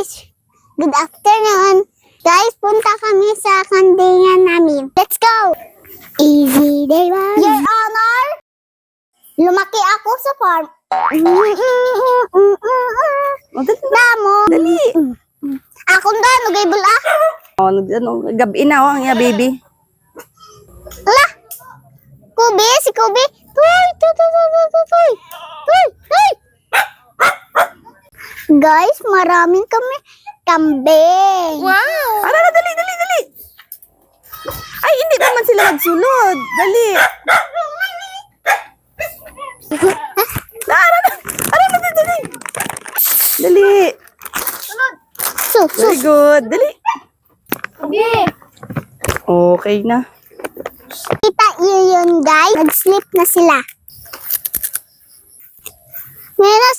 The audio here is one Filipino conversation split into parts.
guys! Good afternoon! Guys, punta kami sa kandingan namin. Let's go! Easy day one. Your Honor! Lumaki ako sa farm. Damo! Dali. Akong gano, gay bula. O, nag- ano, gabi na, oh, ang iya, baby. Ala! Kubi, si Kubi. Tuy, tuy, tuy, tuy, tuy, tuy, tuy. Guys, maraming kami kambing. Wow! Ara na, dali, dali, dali. Ay, hindi naman sila magsulod. Dali. Ara na, ara na, dali, dali. Dali. So, so. Very good. Dali. Okay na. Kita yun, guys. Nag-sleep na sila. When the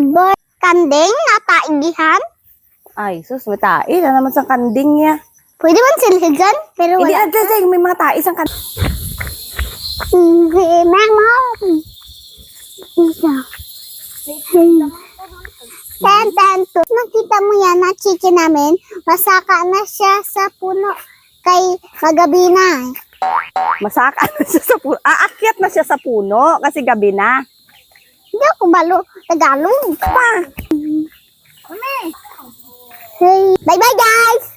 the bird kanding nataigihan. Ay, sus, may tae. Na naman sa kanding niya. Pwede man silhigan, pero Hindi, wala. at least, may mga tae sa kanding. Hindi mo. Isa. Ten, ten, two. Nakita mo yan na chicken namin, masaka na siya sa puno kay magabi na. Masaka na siya sa puno. Aakyat na siya sa puno kasi gabi na. Hindi ako balo Tagalog. Pa! Hey, bye-bye guys!